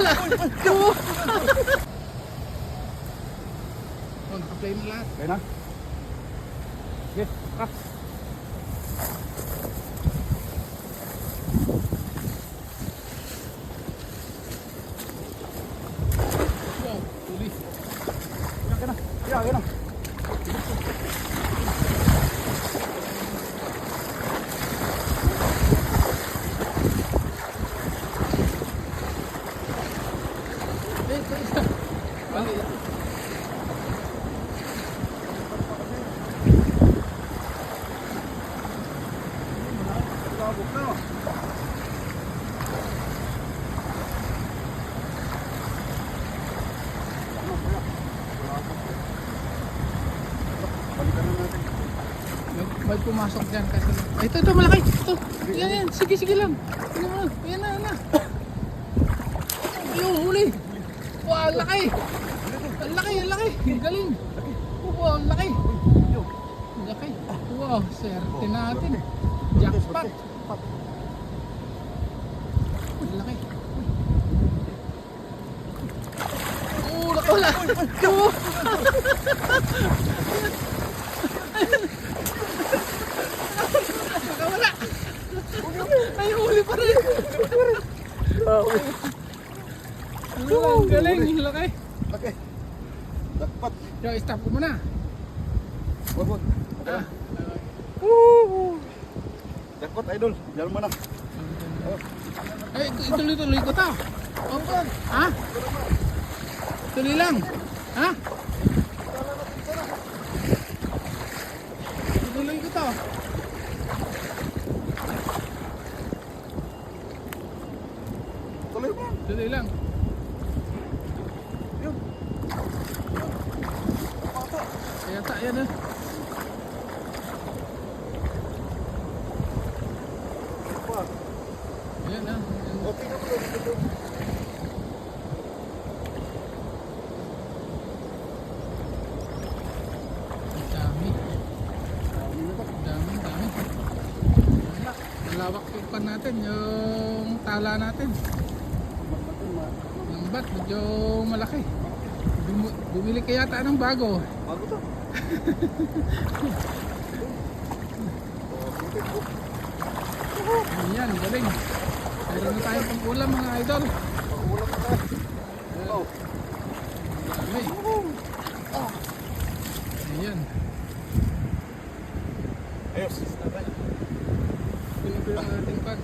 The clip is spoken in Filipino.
wala. Oo. Oh, naka-play na lahat. Kaya na. Sige, ka. Wow, tulis. Kaya kaya na. Eh, eh, Bali. Labog na. Balikan na natin. May, may pumasok dyan kasi. Ay, ito, ito, malaki. Ito. Yan, yan. Sige, sige lang. Tingnan mo. Yan na, yan na. Yung huli. Wow, ang laki. Ang laki, ang laki. Galing. Wow, ang laki. Ang laki. Wow, swerte natin. Jackpot. Ang laki. Oh, naku, wala. Oo. Nakawala. Ay, huli pa rin. Ang galing, laki. Okay. Dapat. Yo, stop ko muna. Wag, wag. Ah. Dapat, idol. Diyan mo na. Ay, ituloy-tuloy ko to. Opo. Ha? Tuloy lang. Ha? Tuloy ko to. Tuloy mo. Tuloy lang. Yun. Kaya ta, yan eh. Ayan. Okay na. Ang dami. Dami na dami. Malawak yung pan natin, yung tala natin. Matatun, ma- Yung bat, medyo malaki. Bum- bumili ka yata ng bago. Bago to. Po. Ayan, galing. Meron na tayong pang-ulam mga idol. Paulam na tayo. Oh. Dami. Ayan. Ayos. Pinupo yung ating pag.